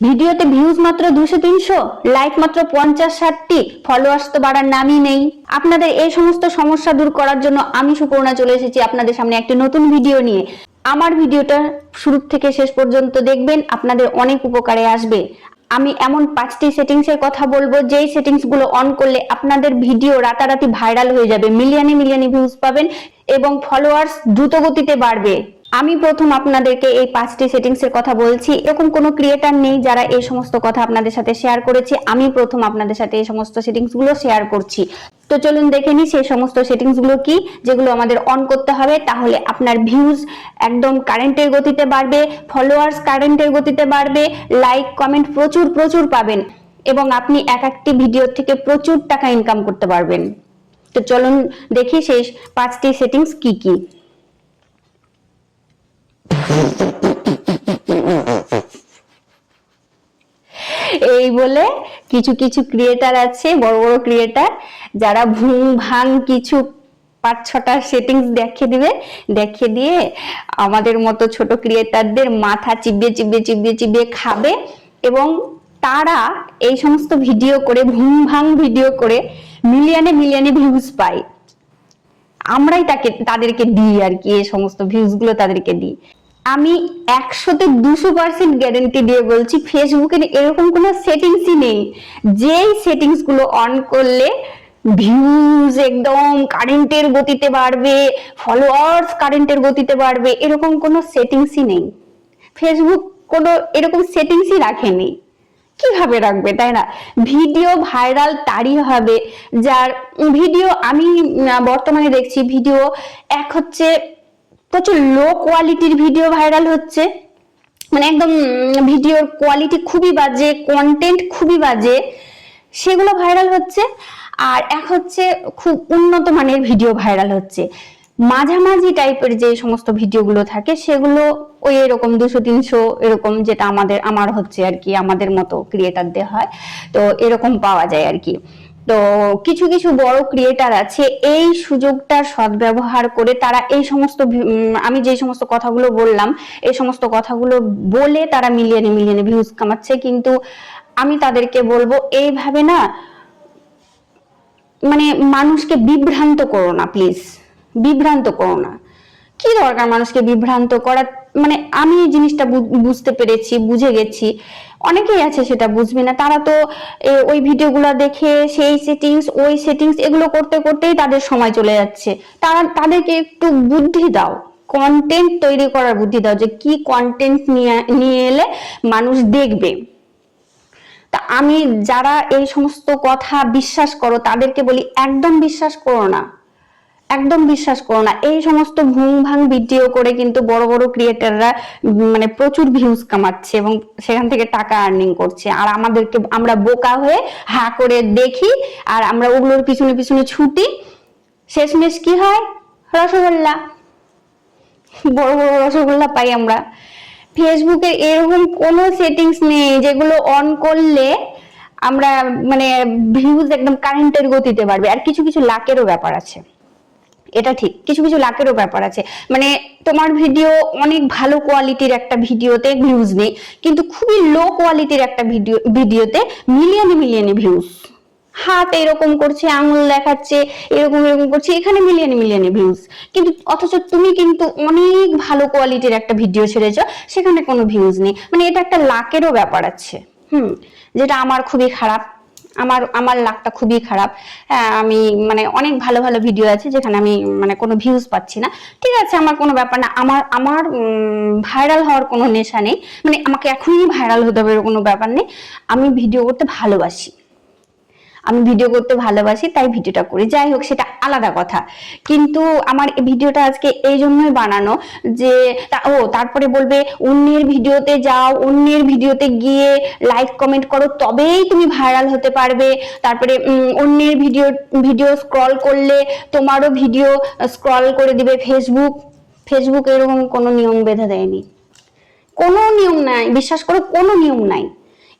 ভিডিওতে ভিউজ মাত্র দুশো তিনশো লাইক মাত্র পঞ্চাশ ষাটটি ফলোয়ার্স তো বাড়ার নামই নেই। আপনাদের এই সমস্ত সমস্যা দূর করার জন্য আমি সুপর্ণা চলে এসেছি আপনাদের সামনে একটি নতুন ভিডিও নিয়ে। আমার ভিডিওটা শুরু থেকে শেষ পর্যন্ত দেখবেন, আপনাদের অনেক উপকারে আসবে। আমি এমন পাঁচটি সেটিংস এর কথা বলব, যেই সেটিংসগুলো অন করলে আপনাদের ভিডিও রাতারাতি ভাইরাল হয়ে যাবে মিলিয়নে মিলিয়নে ভিউজ পাবেন এবং ফলোয়ার্স দ্রুত গতিতে বাড়বে। আমি প্রথম আপনাদেরকে এই পাঁচটি সেটিংস এর কথা বলছি। এরকম কোনো ক্রিয়েটার নেই যারা এই সমস্ত কথা আপনাদের সাথে শেয়ার করেছে। আমি প্রথম আপনাদের সাথে এই সমস্ত সেটিংসগুলো শেয়ার করছি। তো চলুন দেখে নিই সেই সমস্ত সেটিংসগুলো কি, যেগুলো আমাদের অন করতে হবে। তাহলে আপনার ভিউজ একদম কারেন্টের গতিতে বাড়বে ফলোয়ার্স কারেন্টের গতিতে বাড়বে লাইক কমেন্ট প্রচুর প্রচুর পাবেন এবং আপনি এক একটি ভিডিও থেকে প্রচুর টাকা ইনকাম করতে পারবেন। তো চলুন দেখি সেই পাঁচটি সেটিংস কি কি। এই বলে কিছু কিছু ক্রিয়েটার আছে, বড় বড় ক্রিয়েটার যারা ভুং ভাং কিছু পাঁচ ছটা সেটিংস দেখিয়ে দিবে। দেখিয়ে দিয়ে আমাদের মতো ছোট ক্রিয়েটারদের মাথা চিবিয়ে চিবিয়ে চিবিয়ে চিবিয়ে খাবে এবং তারা এই সমস্ত ভিডিও করে, ভুং ভাং ভিডিও করে মিলিয়নে মিলিয়নে ভিউজ পায়। আমরাই তাকে, তাদেরকে দিই আর কি, এই সমস্ত ভিউজগুলো তাদেরকে দিই। আমি একশোতে দুশো পার্সেন্ট গ্যারেন্টি দিয়ে বলছি ফেসবুকের এরকম কোনো সেটিংসই নেই। যেই সেটিংসগুলো অন করলে ভিউজ একদম কারেন্টের গতিতে বাড়বে ফলোয়ার্স কারেন্টের গতিতে বাড়বে, এরকম কোনো সেটিংসই নেই। ফেসবুক কোনো এরকম সেটিংসই রাখেনি। কীভাবে রাখবে, তাই না? ভিডিও ভাইরাল তারই হবে, যার ভিডিও আমি বর্তমানে দেখছি, ভিডিও এক হচ্ছে প্রচুর লো কোয়ালিটির ভিডিও ভাইরাল হচ্ছে। মানে একদম ভিডিওর কোয়ালিটি খুবই বাজে কন্টেন্ট খুবই বাজে, সেগুলো ভাইরাল হচ্ছে। আর এক হচ্ছে খুব উন্নত মানের ভিডিও ভাইরাল হচ্ছে। মাঝামাঝি টাইপের যে সমস্ত ভিডিওগুলো থাকে, সেগুলো ওই এরকম দুশো, তিনশো এরকম যেটা আমাদের, আমার হচ্ছে আর কি, আমাদের মতো ক্রিয়েটারদের হয়। তো এরকম পাওয়া যায় আর কি। তো কিছু কিছু বড় ক্রিয়েটার আছে, এই সুযোগটার সদ্ব্যবহার করে তারা এই সমস্ত আমি যে সমস্ত কথাগুলো বললাম, এই সমস্ত কথাগুলো বলে তারা মিলিয়নে মিলিয়নে ভিউজ কামাচ্ছে। কিন্তু আমি তাদেরকে বলব, এইভাবে না মানে মানুষকে বিভ্রান্ত করো না প্লিজ বিভ্রান্ত করো না। কি দরকার মানুষকে বিভ্রান্ত করা মানে আমি এই জিনিসটা বুঝতে পেরেছি, বুঝে গেছি। অনেকেই আছে সেটা বুঝবে না। তারা তো ওই ভিডিওগুলো দেখে, সেই সেটিংস ওই সেটিংস এগুলো করতে করতেই তাদের সময় চলে যাচ্ছে। তারা, তাদেরকে একটু বুদ্ধি দাও। কন্টেন্ট তৈরি করার বুদ্ধি দাও যে কি কন্টেন্ট নিয়ে নিয়ে এলে মানুষ দেখবে। তা আমি যারা এই সমস্ত কথা বিশ্বাস করো, তাদেরকে বলি একদম বিশ্বাস করো না। একদম বিশ্বাস করো না। এই সমস্ত ভুং ভাং ভিডিও করে কিন্তু বড় বড় ক্রিয়েটাররা মানে প্রচুর ভিউজ কামাচ্ছে এবং সেখান থেকে টাকা আর্নিং করছে। আর আমাদেরকে, আমরা বোকা হয়ে হা করে দেখি আর আমরা ওগুলোর পিছনে পিছনে ছুটি। শেষমেশ কি হয়? রসগোল্লা। বড় বড় রসগোল্লা পাই আমরা। ফেসবুকে এরকম কোনো সেটিংস নেই যেগুলো অন করলে আমরা মানে ভিউজ একদম কারেন্টের গতিতে বাড়বে। আর কিছু কিছু লাকেরও ব্যাপার আছে। এটা ঠিক। কিছু কিছু লাকেরও ব্যাপার আছে। মানে তোমার ভিডিও অনেক ভালো কোয়ালিটির একটা ভিডিওতে ভিউজ নেই, কিন্তু খুবই লো কোয়ালিটির একটা ভিডিও ভিডিওতে মিলিয়নে মিলিয়নে ভিউজ হাত এরকম করছে, আঙুল দেখাচ্ছে, এরকম এরকম করছে, এখানে মিলিয়নে মিলিয়নে ভিউজ কিন্তু অথচ তুমি কিন্তু অনেক ভালো কোয়ালিটির একটা ভিডিও ছেড়েছো, সেখানে কোনো ভিউজ নেই। মানে এটা একটা লাকেরও ব্যাপার আছে। হুম, যেটা আমার খুবই খারাপ। আমার আমার লাকটা খুবই খারাপ। হ্যাঁ আমি মানে অনেক ভালো ভালো ভিডিও আছে যেখানে আমি মানে কোনো ভিউজ পাচ্ছি না। ঠিক আছে, আমার কোনো ব্যাপার না। আমার আমার ভাইরাল হওয়ার কোনো নেশা নেই। মানে আমাকে এখনই ভাইরাল হতে হবে কোনো ব্যাপার নেই। আমি ভিডিও করতে ভালোবাসি। আমি ভিডিও করতে ভালোবাসি, তাই ভিডিওটা করি। যাই হোক, সেটা আলাদা কথা। কিন্তু আমার ভিডিওটা আজকে এই জন্যই বানানো যে ও, তারপরে বলবে, অন্যের ভিডিওতে যাও, অন্যের ভিডিওতে গিয়ে লাইক কমেন্ট করো, তবেই তুমি ভাইরাল হতে পারবে। তারপরে অন্যের ভিডিও ভিডিও স্ক্রল করলে তোমারও ভিডিও স্ক্রল করে দিবে ফেসবুক ফেসবুক এরকম কোনো নিয়ম বেঁধে দেয়নি। কোনো নিয়ম নাই, বিশ্বাস করো, কোনো নিয়ম নাই।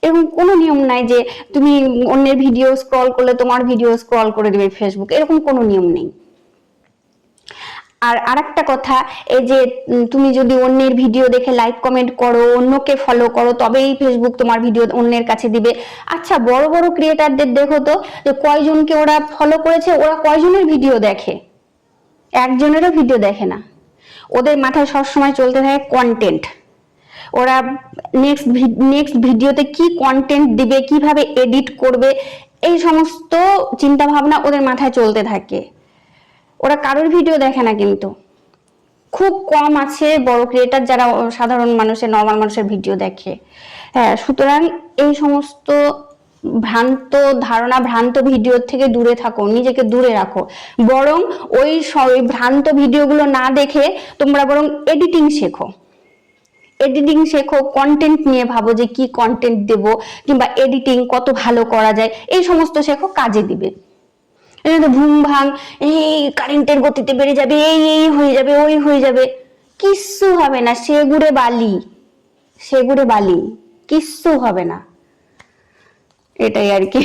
এরকম কোনো নিয়ম নাই যে তুমি অন্যের ভিডিও স্ক্রল করলে তোমার ভিডিও স্ক্রল করে দেবে ফেসবুক এরকম কোনো নিয়ম নেই। আর আরেকটা কথা, এই যে তুমি যদি অন্যের ভিডিও দেখে লাইক কমেন্ট করো, অন্যকে ফলো করো, তবেই ফেসবুক তোমার ভিডিও অন্যের কাছে দিবে। আচ্ছা বড় বড় ক্রিয়েটারদের দেখো তো, যে কয়জনকে ওরা ফলো করেছে, ওরা কয়জনের ভিডিও দেখে? একজনেরও ভিডিও দেখে না। ওদের মাথায় সবসময় চলতে থাকে কন্টেন্ট ওরা নেক্সট নেক্সট ভিডিওতে কি কন্টেন্ট দিবে, কীভাবে এডিট করবে, এই সমস্ত চিন্তা ভাবনা ওদের মাথায় চলতে থাকে। ওরা কারোর ভিডিও দেখে না কিন্তু। খুব কম আছে বড় ক্রিয়েটার যারা সাধারণ মানুষের নর্মাল মানুষের ভিডিও দেখে। হ্যাঁ সুতরাং এই সমস্ত ভ্রান্ত ধারণা, ভ্রান্ত ভিডিও থেকে দূরে থাকো, নিজেকে দূরে রাখো। বরং ওই ওই ভ্রান্ত ভিডিওগুলো না দেখে তোমরা বরং এডিটিং শেখো। এডিটিং শেখো কন্টেন্ট নিয়ে ভাবো যে কি কন্টেন্ট দেব, কিংবা এডিটিং কত ভালো করা যায়, এই সমস্ত শেখো, কাজে দিবে। ভুম ভাং, এই কারেন্টের গতিতে বেড়ে যাবে, এই এই হয়ে যাবে, ওই হয়ে যাবে, কিচ্ছু হবে না সে গুড়ে বালি সে গুড়ে বালি, কিচ্ছু হবে না। এটাই আর কি।